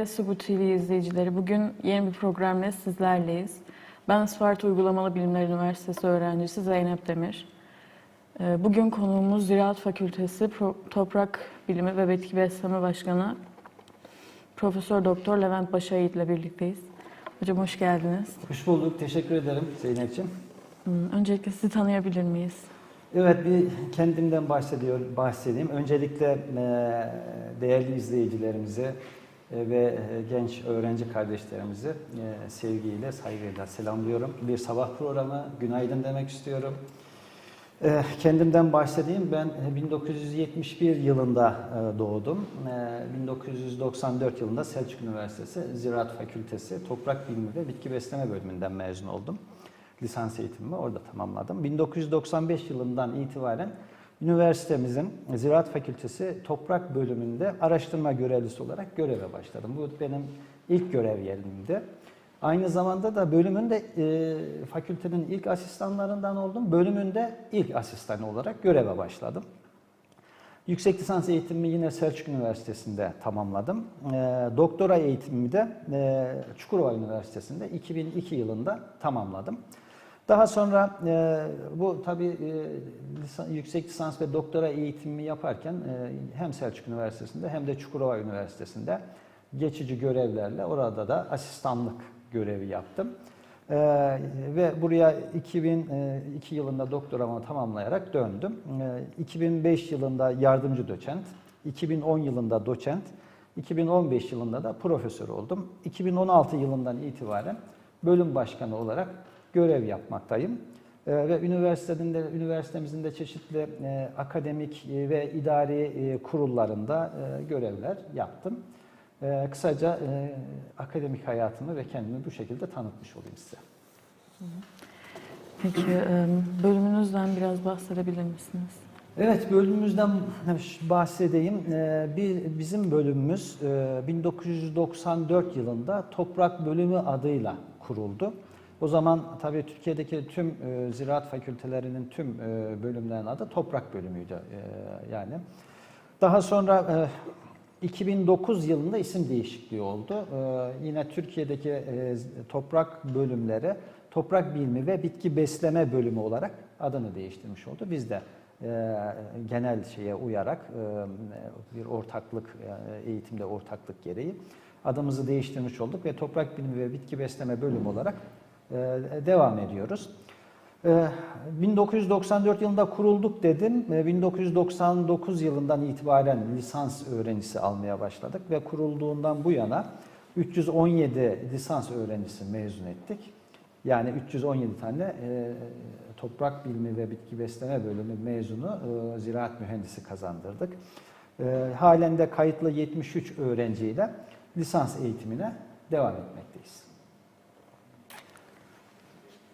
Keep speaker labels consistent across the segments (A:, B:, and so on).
A: Değerli Subu TV izleyicileri, bugün yeni bir programla sizlerleyiz. Ben Isparta Uygulamalı Bilimler Üniversitesi öğrencisi Zeynep Demir. Ee, Bugün konuğumuz Ziraat Fakültesi Toprak Bilimi ve Bitki Besleme Başkanı Profesör Doktor Levent Başayit ile birlikteyiz. Hocam hoş geldiniz.
B: Hoş bulduk. Teşekkür ederim Zeynep'ciğim.
A: Öncelikle sizi tanıyabilir miyiz?
B: Evet bir kendimden bahsediyor, bahsedeyim. Öncelikle e, değerli izleyicilerimize ve e, genç öğrenci kardeşlerimizi e, sevgiyle, saygıyla selamlıyorum. Bir sabah programı, günaydın demek istiyorum. E, Kendimden bahsedeyim. Ben 1971 yılında e, doğdum. E, 1994 yılında Selçuk Üniversitesi Ziraat Fakültesi Toprak Bilimi ve Bitki Besleme bölümünden mezun oldum. Lisans eğitimimi orada tamamladım. 1995 yılından itibaren üniversitemizin Ziraat Fakültesi Toprak Bölümünde araştırma görevlisi olarak göreve başladım. Bu benim ilk görev yerimdi. Aynı zamanda da bölümünde e, fakültenin ilk asistanlarından oldum. Bölümünde ilk asistan olarak göreve başladım. Yüksek lisans eğitimimi yine Selçuk Üniversitesi'nde tamamladım. E, doktora eğitimimi de e, Çukurova Üniversitesi'nde 2002 yılında tamamladım. Daha sonra e, bu tabii e, lisan- yüksek lisans ve doktora eğitimimi yaparken e, hem Selçuk Üniversitesi'nde hem de Çukurova Üniversitesi'nde geçici görevlerle orada da asistanlık görevi yaptım. Ee, ve buraya 2002 yılında doktoramı tamamlayarak döndüm. Ee, 2005 yılında yardımcı doçent, 2010 yılında doçent, 2015 yılında da profesör oldum. 2016 yılından itibaren bölüm başkanı olarak görev yapmaktayım. Ee, ve üniversitenin de, üniversitemizin de çeşitli e, akademik e, ve idari e, kurullarında görevler yaptım. Kısaca akademik hayatımı ve kendimi bu şekilde tanıtmış olayım size.
A: Peki bölümünüzden biraz bahsedebilir misiniz?
B: Evet, bölümümüzden bahsedeyim. Bir, bizim bölümümüz e, 1994 yılında Toprak Bölümü adıyla kuruldu. O zaman tabii Türkiye'deki tüm e, ziraat fakültelerinin tüm e, bölümlerin adı Toprak Bölümüydü e, yani. Daha sonra e, 2009 yılında isim değişikliği oldu. E, yine Türkiye'deki e, toprak bölümleri Toprak Bilimi ve Bitki Besleme Bölümü olarak adını değiştirmiş oldu. Biz de e, genel şeye uyarak e, bir ortaklık e, eğitimde ortaklık gereği adımızı değiştirmiş olduk ve Toprak Bilimi ve Bitki Besleme Bölümü olarak devam ediyoruz. Ee, 1994 yılında kurulduk dedim. Ee, 1999 yılından itibaren lisans öğrencisi almaya başladık ve kurulduğundan bu yana 317 lisans öğrencisi mezun ettik. Yani 317 tane e, toprak bilimi ve bitki besleme bölümü mezunu e, ziraat mühendisi kazandırdık. E, halen de kayıtlı 73 öğrenciyle lisans eğitimine devam etmekteyiz.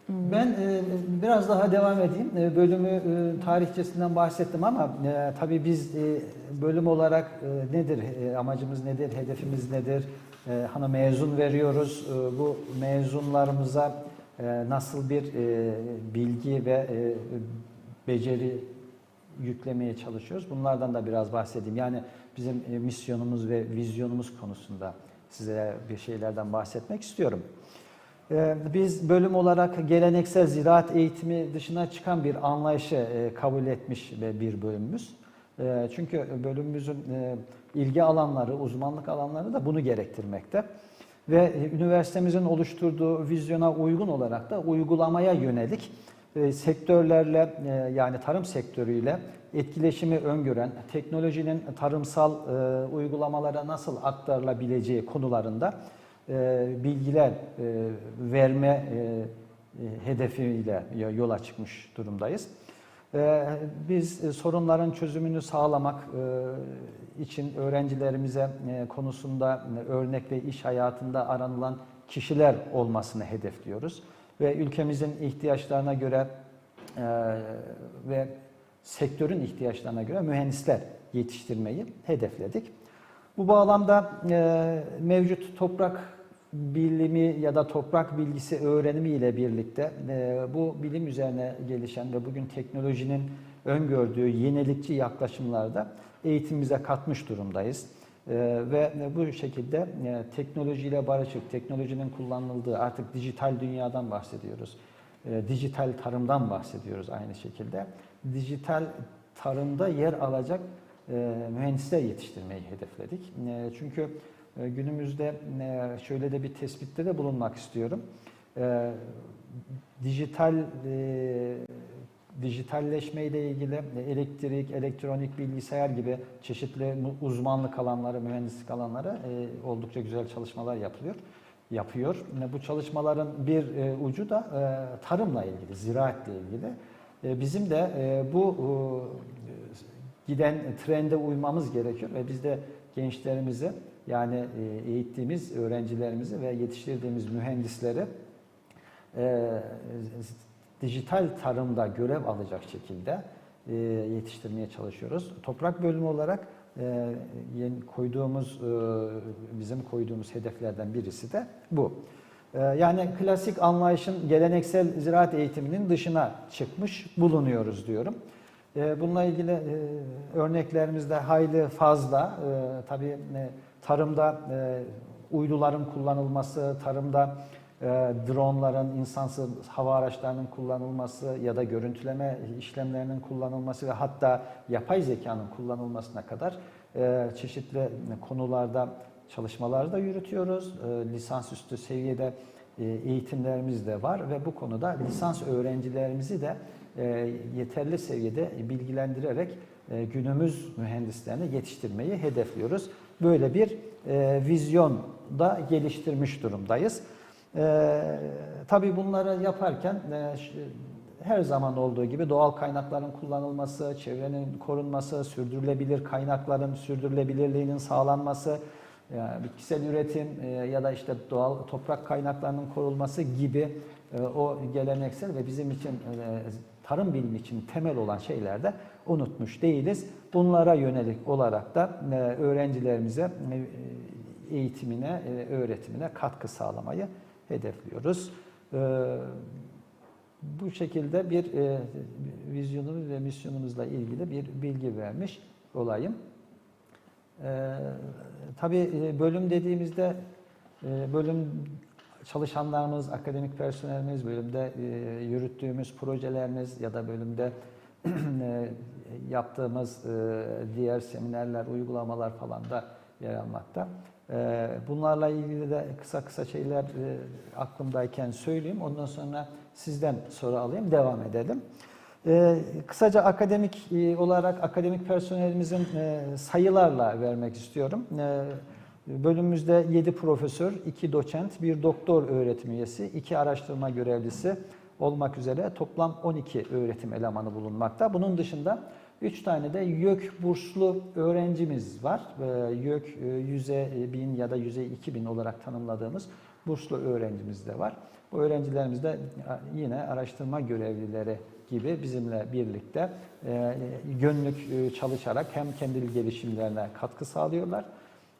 B: Ben e, biraz daha devam edeyim. E, bölümü e, tarihçesinden bahsettim ama e, tabii biz e, bölüm olarak e, nedir, e, amacımız nedir, hedefimiz nedir? E, hani mezun veriyoruz. E, bu mezunlarımıza e, nasıl bir e, bilgi ve e, beceri yüklemeye çalışıyoruz? Bunlardan da biraz bahsedeyim. Yani bizim e, misyonumuz ve vizyonumuz konusunda size bir şeylerden bahsetmek istiyorum. Ee, Biz bölüm olarak geleneksel ziraat eğitimi dışına çıkan bir anlayışı e, kabul etmiş bir bölümümüz. Ee, Çünkü bölümümüzün e, ilgi alanları, uzmanlık alanları da bunu gerektirmekte. Ve üniversitemizin oluşturduğu vizyona uygun olarak da uygulamaya yönelik e, sektörlerle yani tarım sektörüyle etkileşimi öngören, teknolojinin tarımsal uygulamalara nasıl aktarılabileceği konularında e, bilgiler e, verme e, e, hedefiyle yola çıkmış durumdayız. E, Biz e, sorunların çözümünü sağlamak e, için öğrencilerimize e, konusunda e, örnek ve iş hayatında aranılan kişiler olmasını hedefliyoruz. Ve ülkemizin ihtiyaçlarına göre e, ve sektörün ihtiyaçlarına göre mühendisler yetiştirmeyi hedefledik. Bu bağlamda e, mevcut toprak bilimi ya da toprak bilgisi öğrenimi ile birlikte e, bu bilim üzerine gelişen ve bugün teknolojinin öngördüğü yenilikçi yaklaşımlarda eğitimimize katmış durumdayız. Ee, ve bu şekilde e, teknolojiyle barışık, teknolojinin kullanıldığı artık dijital dünyadan bahsediyoruz. E, dijital tarımdan bahsediyoruz aynı şekilde. Dijital tarımda yer alacak e, mühendisler yetiştirmeyi hedefledik. E, çünkü e, günümüzde e, şöyle de bir tespitte de bulunmak istiyorum. E, dijital e, dijitalleşme ile ilgili elektrik, elektronik, bilgisayar gibi çeşitli uzmanlık alanları, mühendislik alanları e, oldukça güzel çalışmalar yapılıyor. Yapıyor. Bu çalışmaların bir ucu da tarımla ilgili, ziraatle ilgili. Bizim de bu giden trende uymamız gerekiyor ve biz de gençlerimizi yani e, eğittiğimiz öğrencilerimizi ve yetiştirdiğimiz mühendisleri e, dijital tarımda görev alacak şekilde e, yetiştirmeye çalışıyoruz. Toprak bölümü olarak e, yeni koyduğumuz e, bizim koyduğumuz hedeflerden birisi de bu. E, yani klasik anlayışın geleneksel ziraat eğitiminin dışına çıkmış bulunuyoruz diyorum. E, Bununla ilgili e, örneklerimiz de hayli fazla. E, Tabii e, tarımda e, uyduların kullanılması, tarımda e, dronların, insansız hava araçlarının kullanılması ya da görüntüleme işlemlerinin kullanılması ve hatta yapay zekanın kullanılmasına kadar e, çeşitli konularda çalışmalar da yürütüyoruz. E, Lisansüstü seviyede e, eğitimlerimiz de var ve bu konuda lisans öğrencilerimizi de e, yeterli seviyede bilgilendirerek e, günümüz mühendislerini yetiştirmeyi hedefliyoruz. Böyle bir e, vizyon da geliştirmiş durumdayız. E, tabii bunları yaparken e, her zaman olduğu gibi doğal kaynakların kullanılması, çevrenin korunması, sürdürülebilir kaynakların sürdürülebilirliğinin sağlanması, yani bitkisel üretim e, ya da işte doğal toprak kaynaklarının korunması gibi e, o geleneksel ve bizim için e, tarım bilimi için temel olan şeyler de unutmuş değiliz. Bunlara yönelik olarak da e, öğrencilerimize e, eğitimine, e, öğretimine katkı sağlamayı hedefliyoruz. Bu şekilde bir vizyonumuz ve misyonumuzla ilgili bir bilgi vermiş olayım. Tabii bölüm dediğimizde bölüm çalışanlarımız, akademik personelimiz, bölümde e, yürüttüğümüz projelerimiz ya da bölümde e, yaptığımız e, diğer seminerler, uygulamalar falan da yer almakta. E, bunlarla ilgili de kısa kısa şeyler e, aklımdayken söyleyeyim. Ondan sonra sizden soru alayım, devam edelim. Kısaca akademik e, olarak akademik personelimizin e, sayılarla vermek istiyorum. Ee, bölümümüzde 7 profesör, 2 doçent, 1 doktor öğretim üyesi, 2 araştırma görevlisi olmak üzere toplam 12 öğretim elemanı bulunmakta. Bunun dışında 3 tane de YÖK burslu öğrencimiz var. Ee, YÖK e, yüze 1000 ya da yüze 2000 olarak tanımladığımız burslu öğrencimiz de var. Bu öğrencilerimiz de yine araştırma görevlileri gibi bizimle birlikte e, e, çalışarak hem kendi gelişimlerine katkı sağlıyorlar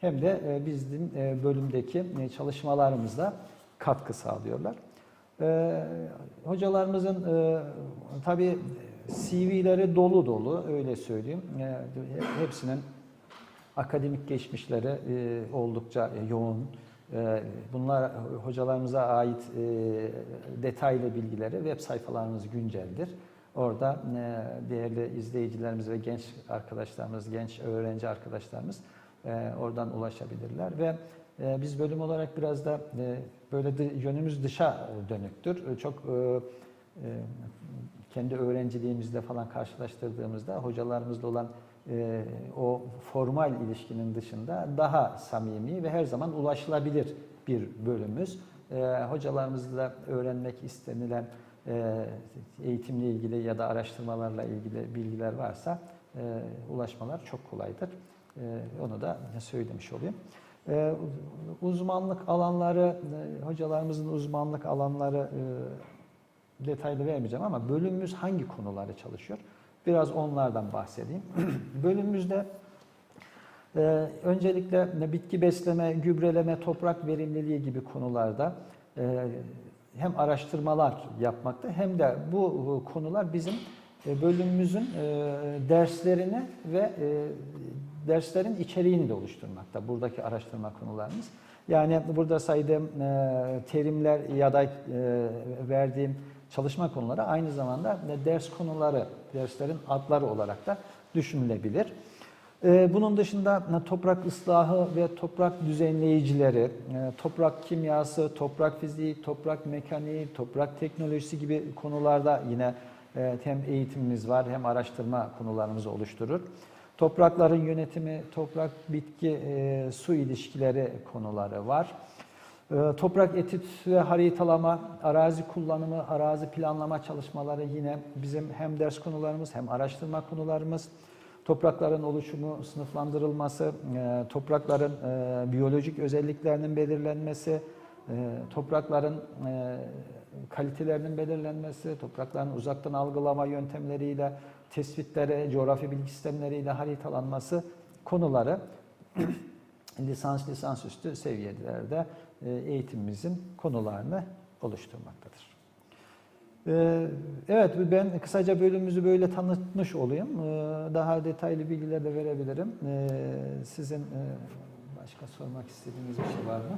B: hem de e, bizim e, bölümdeki e, çalışmalarımızda katkı sağlıyorlar. Hocalarımızın tabii CV'leri dolu dolu öyle söyleyeyim. Hepsinin akademik geçmişleri oldukça yoğun. Bunlar hocalarımıza ait detaylı bilgileri web sayfalarımız günceldir. Orada değerli izleyicilerimiz ve genç arkadaşlarımız, genç öğrenci arkadaşlarımız e, oradan ulaşabilirler ve e, biz bölüm olarak biraz da e, böyle yönümüz dışa dönüktür. Çok kendi öğrenciliğimizde falan karşılaştırdığımızda hocalarımızla olan o formal ilişkinin dışında daha samimi ve her zaman ulaşılabilir bir bölümümüz. Hocalarımızla öğrenmek istenilen e, eğitimle ilgili ya da araştırmalarla ilgili bilgiler varsa ulaşmalar çok kolaydır. E, onu da söylemiş olayım. E, uzmanlık alanları, e, hocalarımızın uzmanlık alanları e, detaylı vermeyeceğim ama bölümümüz hangi konuları çalışıyor? Biraz onlardan bahsedeyim. Bölümümüzde e, öncelikle bitki besleme, gübreleme, toprak verimliliği gibi konularda e, hem araştırmalar yapmakta hem de bu konular bizim bölümümüzün e, derslerini ve derslerin içeriğini de oluşturmakta buradaki araştırma konularımız. Yani burada saydığım e, terimler ya da e, verdiğim çalışma konuları aynı zamanda ders konuları, derslerin adları olarak da düşünülebilir. Ee, Bunun dışında e, toprak ıslahı ve toprak düzenleyicileri, e, toprak kimyası, toprak fiziği, toprak mekaniği, toprak teknolojisi gibi konularda yine e, hem eğitimimiz var hem araştırma konularımızı oluşturur. Toprakların yönetimi, toprak bitki e, su ilişkileri konuları var. E, Toprak etüt ve haritalama, arazi kullanımı, arazi planlama çalışmaları yine bizim hem ders konularımız hem araştırma konularımız. Toprakların oluşumu, sınıflandırılması, e, toprakların e, biyolojik özelliklerinin belirlenmesi, e, toprakların e, kalitelerinin belirlenmesi, toprakların uzaktan algılama yöntemleriyle, tespitleri, coğrafi bilgi sistemleriyle haritalanması konuları lisans lisansüstü seviyelerde e, eğitimimizin konularını oluşturmaktadır. Ee, Evet, ben kısaca bölümümüzü böyle tanıtmış olayım. Ee, Daha detaylı bilgiler de verebilirim. Sizin e, başka sormak istediğiniz bir şey var mı?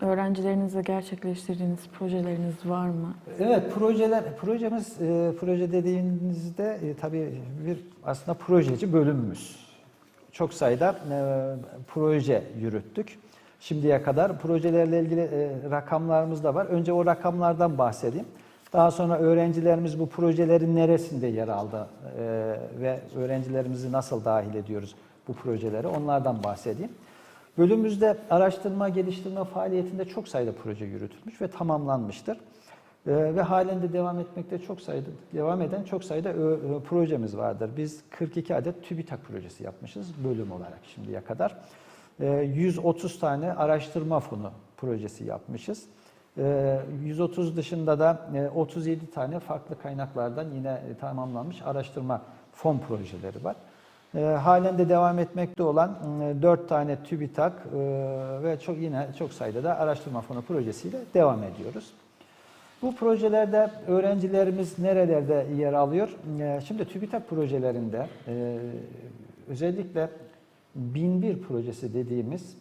A: Öğrencilerinizle gerçekleştirdiğiniz projeleriniz var mı?
B: Evet, projeler projemiz e, proje dediğinizde e, tabii bir aslında projeci bölümümüz. Çok sayıda e, proje yürüttük. Şimdiye kadar projelerle ilgili e, rakamlarımız da var. Önce o rakamlardan bahsedeyim. Daha sonra öğrencilerimiz bu projelerin neresinde yer aldı e, ve öğrencilerimizi nasıl dahil ediyoruz bu projelere onlardan bahsedeyim. Bölümümüzde araştırma, geliştirme faaliyetinde çok sayıda proje yürütülmüş ve tamamlanmıştır. Ee, ve halen de devam etmekte çok sayıda devam eden çok sayıda ö- ö- projemiz vardır. Biz 42 adet TÜBİTAK projesi yapmışız bölüm olarak şimdiye kadar. Ee, 130 tane araştırma fonu projesi yapmışız. Ee, 130 dışında da e, 37 tane farklı kaynaklardan yine e, tamamlanmış araştırma fon projeleri var. E, halen de devam etmekte olan 4 tane TÜBİTAK e, ve çok yine çok sayıda da araştırma fonu projesiyle devam ediyoruz. Bu projelerde öğrencilerimiz nerelerde yer alıyor? E, Şimdi TÜBİTAK projelerinde e, özellikle 1001 projesi dediğimiz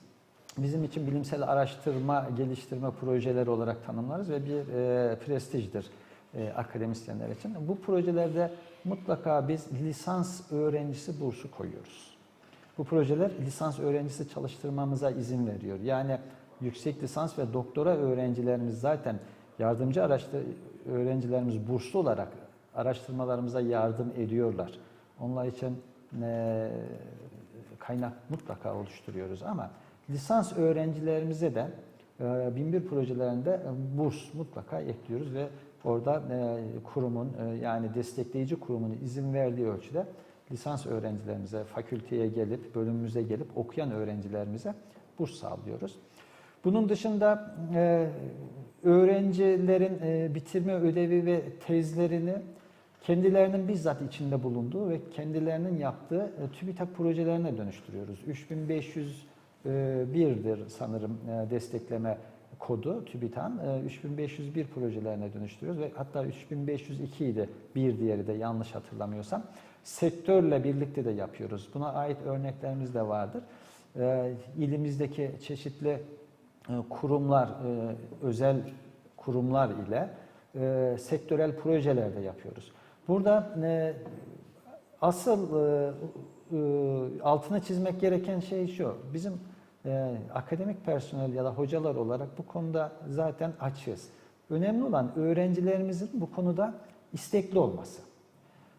B: bizim için bilimsel araştırma, geliştirme projeleri olarak tanımlarız ve bir e, prestijdir e, akademisyenler için. Bu projelerde mutlaka biz lisans öğrencisi bursu koyuyoruz. Bu projeler lisans öğrencisi çalıştırmamıza izin veriyor. Yani yüksek lisans ve doktora öğrencilerimiz zaten yardımcı araştır öğrencilerimiz burslu olarak araştırmalarımıza yardım ediyorlar. Onlar için e, kaynak mutlaka oluşturuyoruz ama lisans öğrencilerimize de e, 1001 projelerinde burs mutlaka ekliyoruz ve orada e, kurumun e, yani destekleyici kurumun izin verdiği ölçüde lisans öğrencilerimize, fakülteye gelip, bölümümüze gelip okuyan öğrencilerimize burs sağlıyoruz. Bunun dışında e, öğrencilerin e, bitirme ödevi ve tezlerini kendilerinin bizzat içinde bulunduğu ve kendilerinin yaptığı e, TÜBİTAK projelerine dönüştürüyoruz. 3501'dir sanırım e, destekleme kodu TÜBİTAK'ın. E, 3501 projelerine dönüştürüyoruz ve hatta 3502 idi bir diğeri de yanlış hatırlamıyorsam. Sektörle birlikte de yapıyoruz. Buna ait örneklerimiz de vardır. E, ilimizdeki çeşitli e, kurumlar, e, özel kurumlar ile e, sektörel projeler de yapıyoruz. Burada e, asıl e, e, altına çizmek gereken şey şu. Bizim e, akademik personel ya da hocalar olarak bu konuda zaten açığız. Önemli olan öğrencilerimizin bu konuda istekli olması.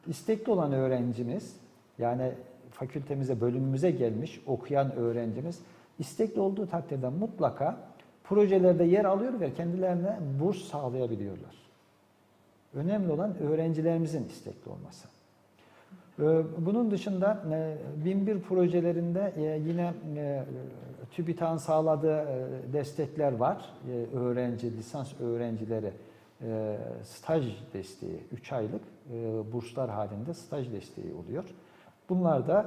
B: İstekli olan öğrencimiz yani fakültemize, bölümümüze gelmiş okuyan öğrencimiz istekli olduğu takdirde mutlaka projelerde yer alıyor ve kendilerine burs sağlayabiliyorlar. Önemli olan öğrencilerimizin istekli olması. Ee, Bunun dışında e, 1001 projelerinde e, yine e, TÜBİTAK'ın sağladığı e, destekler var. E, Öğrenci, lisans öğrencileri e, staj desteği, 3 aylık burslar halinde staj desteği oluyor. Bunlar da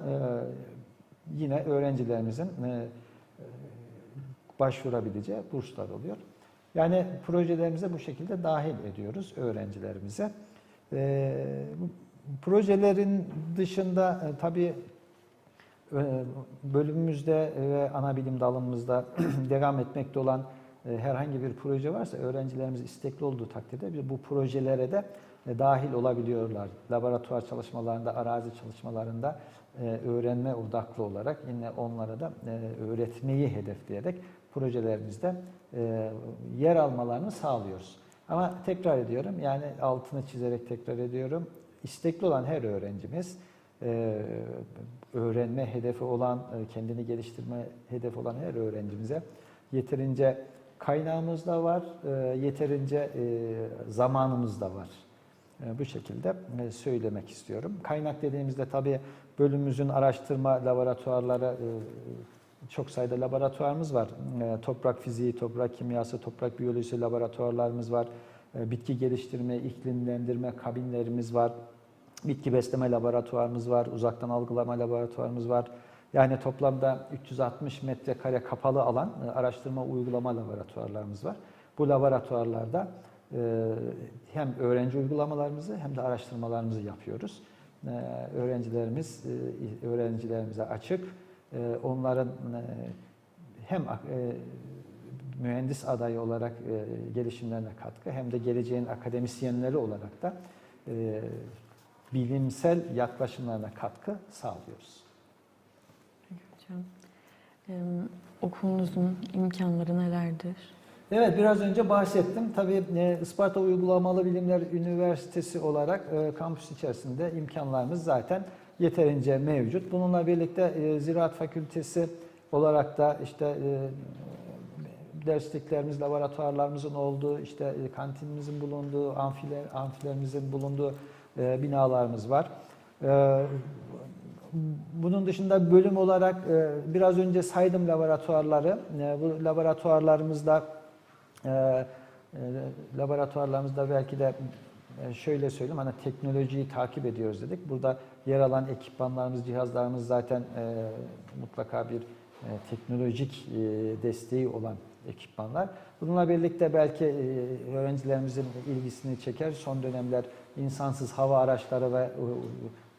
B: yine öğrencilerimizin başvurabileceği burslar oluyor. Yani projelerimize bu şekilde dahil ediyoruz öğrencilerimize. Projelerin dışında tabii Bölümümüzde ve ana bilim dalımızda devam etmekte olan e, herhangi bir proje varsa öğrencilerimiz istekli olduğu takdirde bu projelere de e, dahil olabiliyorlar. Laboratuvar çalışmalarında, arazi çalışmalarında e, öğrenme odaklı olarak yine onlara da öğretmeyi hedefleyerek projelerimizde yer almalarını sağlıyoruz. Ama tekrar ediyorum yani altını çizerek tekrar ediyorum. İstekli olan her öğrencimiz e, öğrenme hedefi olan, e, kendini geliştirme hedefi olan her öğrencimize yeterince kaynağımız da var, e, yeterince e, zamanımız da var. Bu şekilde söylemek istiyorum. Kaynak dediğimizde tabii bölümümüzün araştırma laboratuvarları çok sayıda laboratuvarımız var. Toprak fiziği, toprak kimyası, toprak biyolojisi laboratuvarlarımız var. Bitki geliştirme, iklimlendirme kabinlerimiz var. Bitki besleme laboratuvarımız var, uzaktan algılama laboratuvarımız var. Yani toplamda 360 metrekare kapalı alan e, araştırma uygulama laboratuvarlarımız var. Bu laboratuvarlarda e, hem öğrenci uygulamalarımızı hem de araştırmalarımızı yapıyoruz. E, Öğrencilerimiz öğrencilerimize açık. Onların hem mühendis adayı olarak gelişimlerine katkı hem de geleceğin akademisyenleri olarak da bilimsel yaklaşımlarına katkı sağlıyoruz.
A: Hocam, e, okulunuzun imkanları nelerdir?
B: Evet biraz önce bahsettim. Tabii e, Isparta Uygulamalı Bilimler Üniversitesi olarak e, kampüs içerisinde imkanlarımız zaten yeterince mevcut. Bununla birlikte e, Ziraat Fakültesi olarak da işte e, dersliklerimiz, laboratuvarlarımızın olduğu, işte e, kantinimizin bulunduğu, amfiler, amfilerimizin bulunduğu e, binalarımız var. E, bunun dışında bölüm olarak e, biraz önce saydım laboratuvarları. Bu laboratuvarlarımızda laboratuvarlarımızda belki de şöyle söyleyeyim hani teknolojiyi takip ediyoruz dedik. Burada yer alan ekipmanlarımız, cihazlarımız zaten mutlaka bir teknolojik desteği olan ekipmanlar. Bununla birlikte belki e, öğrencilerimizin ilgisini çeker. Son dönemler insansız hava araçları ve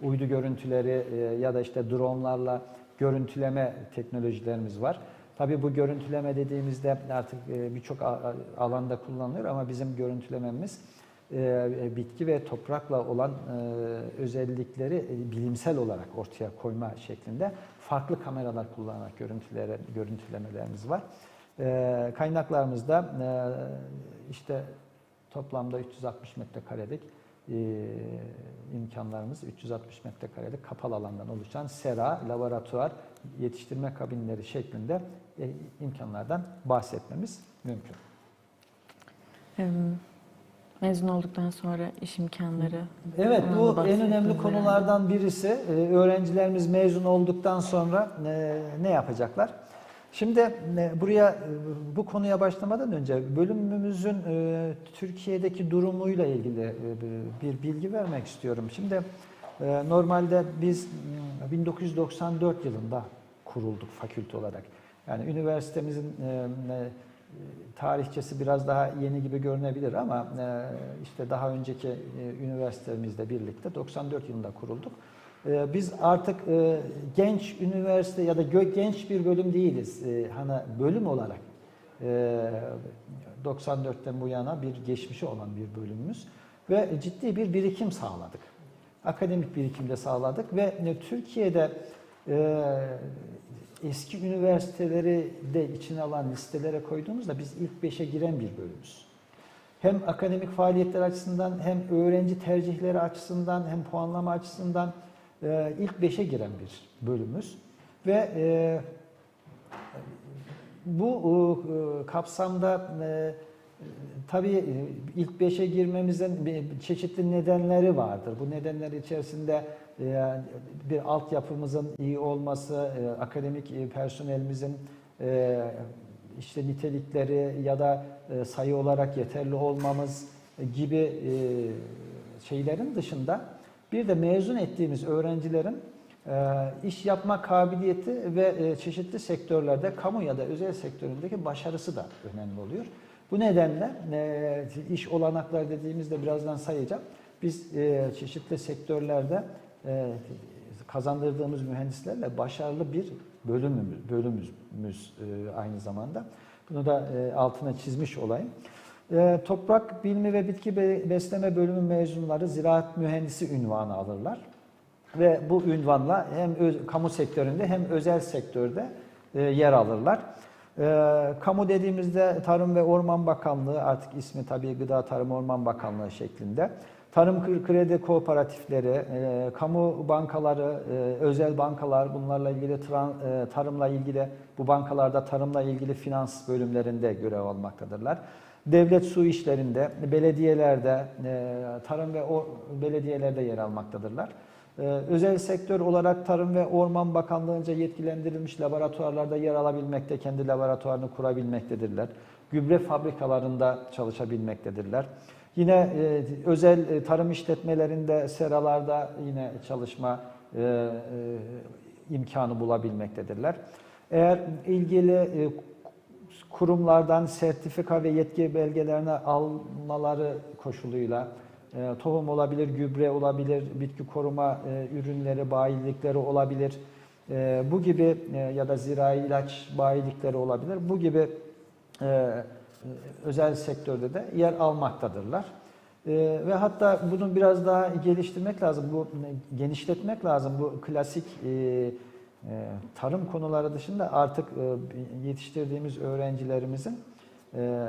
B: uydu görüntüleri e, ya da işte dronlarla görüntüleme teknolojilerimiz var. Tabii bu görüntüleme dediğimizde artık e, birçok alanda kullanılıyor ama bizim görüntülememiz bitki ve toprakla olan özellikleri bilimsel olarak ortaya koyma şeklinde farklı kameralar kullanarak görüntülere, görüntülemelerimiz var. E, Kaynaklarımızda e, işte toplamda 360 metrekarelik e, imkanlarımız 360 metrekarelik kapalı alandan oluşan sera, laboratuvar, yetiştirme kabinleri şeklinde e, imkanlardan bahsetmemiz mümkün.
A: E, mezun olduktan sonra iş imkanları.
B: Evet bu en önemli konulardan birisi. Ee, Öğrencilerimiz mezun olduktan sonra e, ne yapacaklar? Şimdi e, buraya e, bu konuya başlamadan önce bölümümüzün e, Türkiye'deki durumuyla ilgili bir bilgi vermek istiyorum. Şimdi normalde biz m, 1994 yılında kurulduk fakülte olarak. Yani üniversitemizin tarihçesi biraz daha yeni gibi görünebilir ama işte daha önceki üniversitemizle birlikte 94 yılında kurulduk. E, Biz artık e, genç üniversite ya da genç bir bölüm değiliz. E, Hani bölüm olarak e, 94'ten bu yana bir geçmişi olan bir bölümümüz ve ciddi bir birikim sağladık. Akademik birikim de sağladık ve e, Türkiye'de e, eski üniversiteleri de içine alan listelere koyduğumuzda biz ilk beşe giren bir bölümüz. Hem akademik faaliyetler açısından hem öğrenci tercihleri açısından hem puanlama açısından e, ilk beşe giren bir bölümümüz. Ve e, bu e, kapsamda e, tabii ilk beşe girmemizin çeşitli nedenleri vardır. Bu nedenler içerisinde bir altyapımızın iyi olması, akademik personelimizin işte nitelikleri ya da sayı olarak yeterli olmamız gibi şeylerin dışında bir de mezun ettiğimiz öğrencilerin e, iş yapma kabiliyeti ve e, çeşitli sektörlerde kamu ya da özel sektöründeki başarısı da önemli oluyor. Bu nedenle e, iş olanakları dediğimizde birazdan sayacağım. Biz çeşitli sektörlerde kazandırdığımız mühendislerle başarılı bir bölümümüz, bölümümüz aynı zamanda. Bunu da altına çizmiş olayım. E, Toprak Bilimi ve Bitki Be- Besleme Bölümü mezunları ziraat mühendisi ünvanı alırlar. Ve bu ünvanla hem kamu sektöründe hem özel sektörde e, yer alırlar. E, kamu dediğimizde Tarım ve Orman Bakanlığı artık ismi tabii Gıda Tarım Orman Bakanlığı şeklinde. Tarım kre- kredi kooperatifleri, e, kamu bankaları, e, özel bankalar bunlarla ilgili tarımla ilgili bu bankalarda tarımla ilgili finans bölümlerinde görev almaktadırlar. Devlet su işlerinde, belediyelerde, e, tarım ve belediyelerde yer almaktadırlar. Ee, Özel sektör olarak Tarım ve Orman Bakanlığı'nca yetkilendirilmiş laboratuvarlarda yer alabilmekte, kendi laboratuvarını kurabilmektedirler. Gübre fabrikalarında çalışabilmektedirler. Yine e, özel e, tarım işletmelerinde, seralarda yine çalışma e, e, imkanı bulabilmektedirler. Eğer ilgili e, kurumlardan sertifika ve yetki belgelerini almaları koşuluyla e, tohum olabilir, gübre olabilir, bitki koruma e, ürünleri, bayilikleri olabilir. E, bu gibi e, ya da zirai ilaç bayilikleri olabilir. Bu gibi e, özel sektörde de yer almaktadırlar. E, ve hatta bunu biraz daha geliştirmek lazım, bu genişletmek lazım. Bu klasik e, e, tarım konuları dışında artık e, yetiştirdiğimiz öğrencilerimizin e,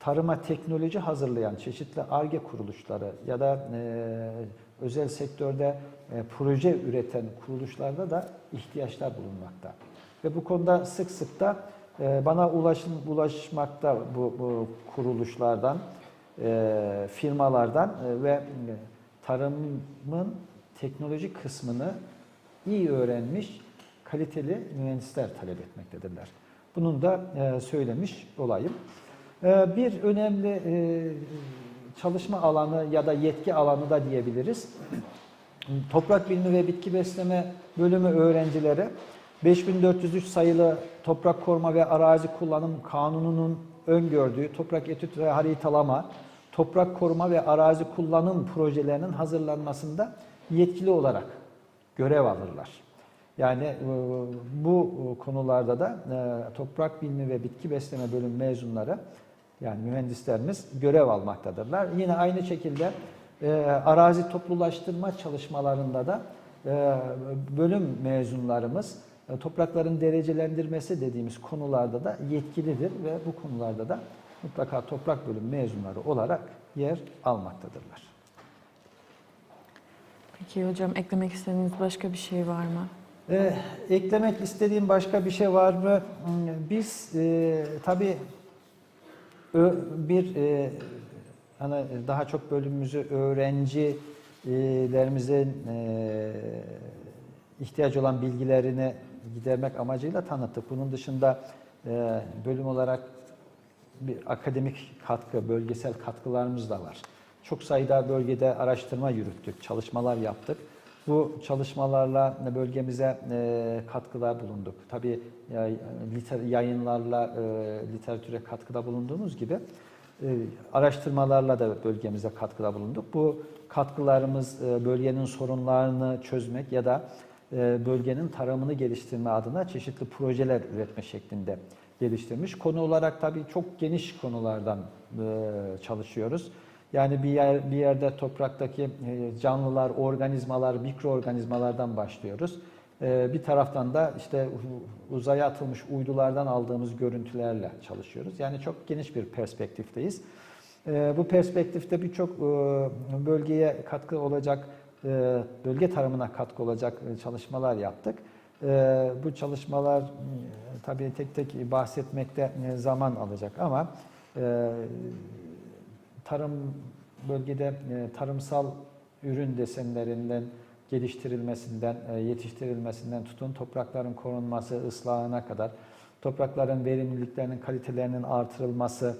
B: tarıma teknoloji hazırlayan çeşitli ARGE kuruluşları ya da e, özel sektörde proje üreten kuruluşlarda da ihtiyaçlar bulunmakta. Ve bu konuda sık sık da bana ulaşın, ulaşmakta bu, bu kuruluşlardan, firmalardan ve tarımın teknoloji kısmını iyi öğrenmiş, kaliteli mühendisler talep etmektedirler. Bunun da e, söylemiş olayım. E, Bir önemli e, çalışma alanı ya da yetki alanı da diyebiliriz. Toprak Bilimi ve Bitki Besleme bölümü öğrencileri 5403 sayılı Toprak Koruma ve Arazi Kullanım Kanunu'nun öngördüğü toprak etüt ve haritalama, toprak koruma ve arazi kullanım projelerinin hazırlanmasında yetkili olarak görev alırlar. Yani e, bu konularda da e, toprak bilimi ve bitki besleme bölüm mezunları yani mühendislerimiz görev almaktadırlar. Yine aynı şekilde e, arazi toplulaştırma çalışmalarında da bölüm mezunlarımız toprakların derecelendirmesi dediğimiz konularda da yetkilidir ve bu konularda da mutlaka toprak bölüm mezunları olarak yer almaktadırlar.
A: Peki hocam eklemek istediğiniz başka bir şey var mı?
B: Ee, eklemek istediğim başka bir şey var mı? Hmm, Biz e, tabii ö- bir e, hani daha çok bölümümüzü öğrencilerimizin e, ihtiyaç olan bilgilerini gidermek amacıyla tanıttık. Bunun dışında e, bölüm olarak bir akademik katkı, bölgesel katkılarımız da var. Çok sayıda bölgede araştırma yürüttük, çalışmalar yaptık. Bu çalışmalarla bölgemize e, katkılar bulunduk. Tabii yayınlarla e, literatüre katkıda bulunduğumuz gibi e, araştırmalarla da bölgemize katkıda bulunduk. Bu katkılarımız bölgenin sorunlarını çözmek ya da bölgenin tarımını geliştirme adına çeşitli projeler üretme şeklinde geliştirmiş. Konu olarak tabii çok geniş konulardan çalışıyoruz. Yani bir yer bir yerde topraktaki e, canlılar, organizmalar, mikroorganizmalardan başlıyoruz. E, Bir taraftan da işte uzaya atılmış uydulardan aldığımız görüntülerle çalışıyoruz. Yani çok geniş bir perspektifteyiz. E, Bu perspektifte birçok bölgeye katkı olacak, bölge tarımına katkı olacak çalışmalar yaptık. Bu çalışmalar tabii tek tek bahsetmekte zaman alacak ama tarım bölgede e, tarımsal ürün desenlerinden geliştirilmesinden, e, yetiştirilmesinden tutun toprakların korunması, ıslahına kadar toprakların verimliliklerinin kalitelerinin artırılması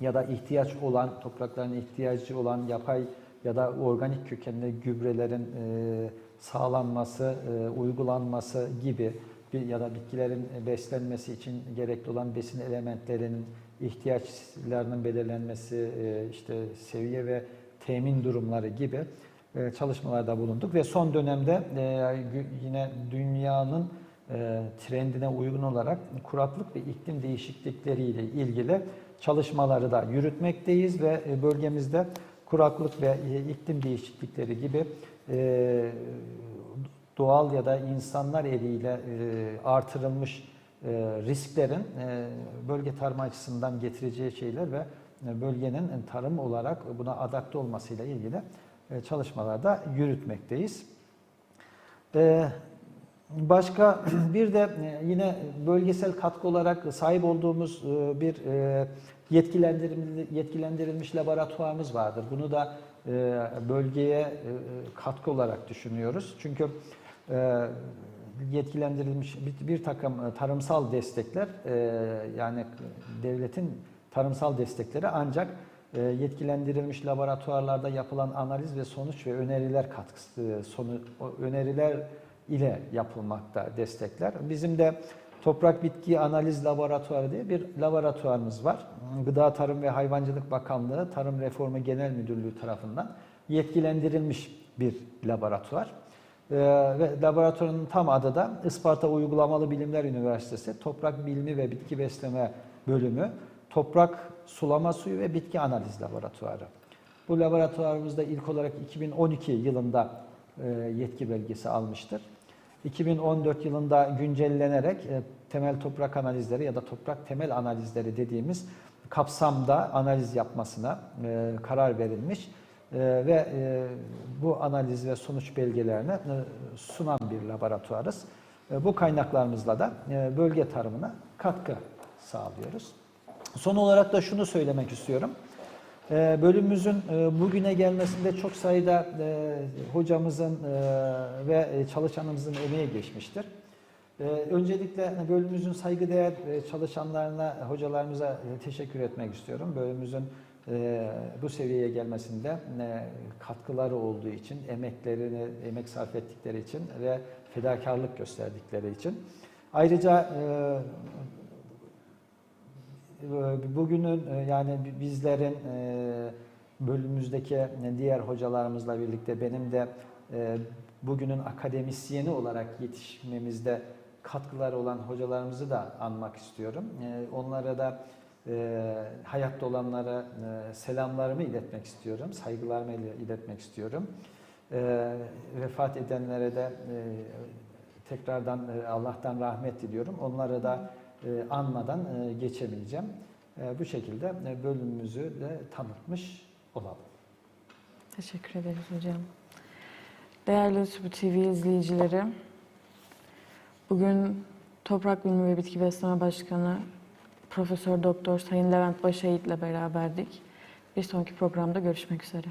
B: ya da ihtiyaç olan toprakların ihtiyacı olan yapay ya da organik kökenli gübrelerin e, sağlanması, e, uygulanması gibi ya da bitkilerin beslenmesi için gerekli olan besin elementlerinin ihtiyaçlarının belirlenmesi, e, işte seviye ve temin durumları gibi e, çalışmalarda bulunduk. Ve son dönemde e, yine dünyanın e, trendine uygun olarak kuraklık ve iklim değişiklikleriyle ilgili çalışmaları da yürütmekteyiz. Ve e, bölgemizde kuraklık ve e, iklim değişiklikleri gibi e, doğal ya da insanlar eliyle e, artırılmış e, risklerin e, bölge tarımı açısından getireceği şeyler ve bölgenin tarım olarak buna adapte olmasıyla ilgili çalışmalarda yürütmekteyiz. Başka bir de yine bölgesel katkı olarak sahip olduğumuz bir yetkilendirilmiş, yetkilendirilmiş laboratuvarımız vardır. Bunu da bölgeye katkı olarak düşünüyoruz. Çünkü e, yetkilendirilmiş bir, bir takım e, tarımsal destekler e, yani devletin tarımsal destekleri ancak e, yetkilendirilmiş laboratuvarlarda yapılan analiz ve sonuç ve öneriler katkısı sonu öneriler ile yapılmakta destekler. Bizim de Toprak Bitki Analiz Laboratuvarı diye bir laboratuvarımız var. Gıda Tarım ve Hayvancılık Bakanlığı Tarım Reformu Genel Müdürlüğü tarafından yetkilendirilmiş bir laboratuvar. Ee, ve laboratuvarın tam adı da Isparta Uygulamalı Bilimler Üniversitesi Toprak Bilimi ve Bitki Besleme Bölümü Toprak Sulama Suyu ve Bitki Analiz Laboratuvarı. Bu laboratuvarımızda ilk olarak 2012 yılında e, yetki belgesi almıştır. 2014 yılında güncellenerek e, temel toprak analizleri ya da toprak temel analizleri dediğimiz kapsamda analiz yapmasına e, karar verilmiş E, ve e, bu analiz ve sonuç belgelerini e, sunan bir laboratuvarız. E, Bu kaynaklarımızla da bölge tarımına katkı sağlıyoruz. Son olarak da şunu söylemek istiyorum. Ee, Bölümümüzün bugüne gelmesinde çok sayıda hocamızın ve çalışanımızın emeği geçmiştir. Ee, Öncelikle bölümümüzün saygıdeğer çalışanlarına, hocalarımıza teşekkür etmek istiyorum. Bölümümüzün bu seviyeye gelmesinde e, katkıları olduğu için, emeklerini, emek sarf ettikleri için ve fedakarlık gösterdikleri için. Ayrıca e, bugünün e, yani bizlerin bölümümüzdeki diğer hocalarımızla birlikte benim de bugünün akademisyeni olarak yetişmemizde katkıları olan hocalarımızı da anmak istiyorum. Onlara da e, hayatta olanlara e, selamlarımı iletmek istiyorum, saygılarımı ile- iletmek istiyorum. E, Vefat edenlere de e, tekrardan e, Allah'tan rahmet diliyorum. Onlara da e, anmadan e, geçemeyeceğim. E, Bu şekilde e, bölümümüzü de tanıtmış olalım.
A: Teşekkür ederiz hocam. Değerli YouTube TV izleyicileri, bugün Toprak Bilimi ve Bitki Besleme Başkanı Profesör Doktor Sayın Levent Başayit ile beraberdik. Bir sonraki programda görüşmek üzere.